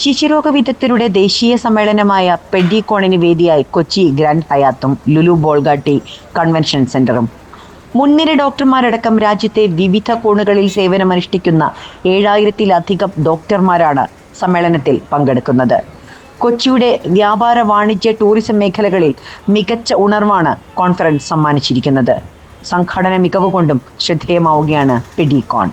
ശിശുരോഗ വിദഗ്ധരുടെ ദേശീയ സമ്മേളനമായ പെഡിക്കോണിന് വേദിയായി കൊച്ചി ഗ്രാൻഡ് ഹയാത്തും ലുലു ബോൾഗാട്ടി കൺവെൻഷൻ സെന്ററും. മുൻനിര ഡോക്ടർമാരടക്കം രാജ്യത്തെ വിവിധ കോണുകളിൽ സേവനമനുഷ്ഠിക്കുന്ന ഏഴായിരത്തിലധികം ഡോക്ടർമാരാണ് സമ്മേളനത്തിൽ പങ്കെടുക്കുന്നത്. കൊച്ചിയുടെ വ്യാപാര വാണിജ്യ ടൂറിസം മേഖലകളിൽ മികച്ച ഉണർവാണ് കോൺഫറൻസ് സമ്മാനിച്ചിരിക്കുന്നത്. സംഘടന മികവ് കൊണ്ടും ശ്രദ്ധേയമാവുകയാണ് പെഡിക്കോൺ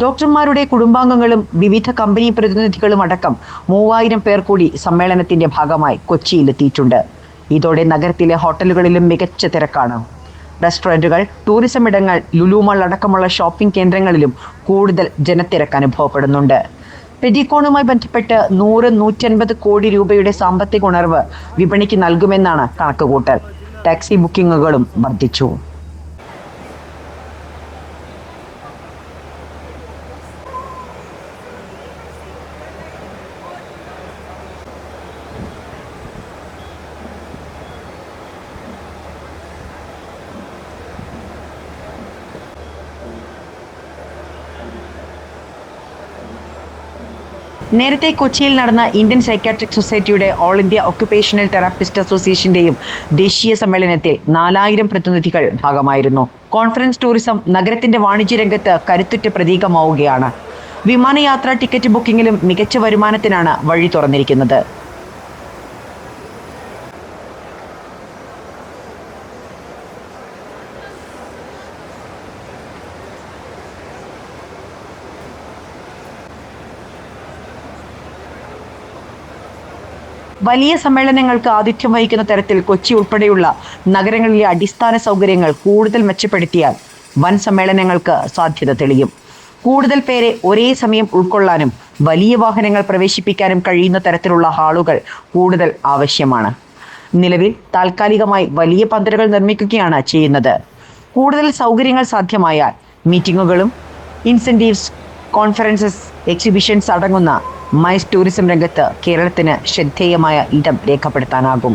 ഡോക്ടർമാരുടെ കുടുംബാംഗങ്ങളും വിവിധ കമ്പനി പ്രതിനിധികളും അടക്കം മൂവായിരം പേർ കൂടി സമ്മേളനത്തിന്റെ ഭാഗമായി കൊച്ചിയിലെത്തിയിട്ടുണ്ട്. ഇതോടെ നഗരത്തിലെ ഹോട്ടലുകളിലും മികച്ച തിരക്കാണ്. റെസ്റ്റോറന്റുകൾ ടൂറിസം ഇടങ്ങൾ ലുലുമാൾ അടക്കമുള്ള ഷോപ്പിംഗ് കേന്ദ്രങ്ങളിലും കൂടുതൽ ജനത്തിരക്ക് അനുഭവപ്പെടുന്നുണ്ട്. പെഡിക്കോണുമായി ബന്ധപ്പെട്ട് നൂറ് നൂറ്റൻപത് കോടി രൂപയുടെ സാമ്പത്തിക ഉണർവ് വിപണിക്ക് നൽകുമെന്നാണ് കണക്കുകൂട്ടൽ. ടാക്സി ബുക്കിംഗുകളും വർദ്ധിച്ചു. നേരത്തെ കൊച്ചിയിൽ നടന്ന ഇന്ത്യൻ സൈക്കാട്രിക് സൊസൈറ്റിയുടെ ഓൾ ഇന്ത്യ ഒക്യുപേഷണൽ തെറാപ്പിസ്റ്റ് അസോസിയേഷന്റെയും ദേശീയ സമ്മേളനത്തിൽ നാലായിരം പ്രതിനിധികൾ ഭാഗമായിരുന്നു. കോൺഫറൻസ് ടൂറിസം നഗരത്തിന്റെ വാണിജ്യ രംഗത്ത് കരുത്തുറ്റ പ്രതീകമാവുകയാണ്. വിമാനയാത്രാ ടിക്കറ്റ് ബുക്കിംഗിലും മികച്ച വരുമാനത്തിനാണ് വഴി തുറന്നിരിക്കുന്നത്. വലിയ സമ്മേളനങ്ങൾക്ക് ആതിഥ്യം വഹിക്കുന്ന തരത്തിൽ കൊച്ചി ഉൾപ്പെടെയുള്ള നഗരങ്ങളിലെ അടിസ്ഥാന സൗകര്യങ്ങൾ കൂടുതൽ മെച്ചപ്പെടുത്തിയാൽ വൻ സമ്മേളനങ്ങൾക്ക് സാധ്യത തെളിയും. കൂടുതൽ പേരെ ഒരേ സമയം ഉൾക്കൊള്ളാനും വലിയ വാഹനങ്ങൾ പ്രവേശിപ്പിക്കാനും കഴിയുന്ന തരത്തിലുള്ള ഹാളുകൾ കൂടുതൽ ആവശ്യമാണ്. നിലവിൽ താൽക്കാലികമായി വലിയ പന്തലുകൾ നിർമ്മിക്കുകയാണ് ചെയ്യുന്നത്. കൂടുതൽ സൗകര്യങ്ങൾ സാധ്യമായാൽ മീറ്റിങ്ങുകളും ഇൻസെന്റീവ്സ് കോൺഫറൻസസ് എക്സിബിഷൻസ് അടങ്ങുന്ന മൈസ് ടൂറിസം രംഗത്ത് കേരളത്തിന് ശ്രദ്ധേയമായ ഇടം രേഖപ്പെടുത്താനാകും.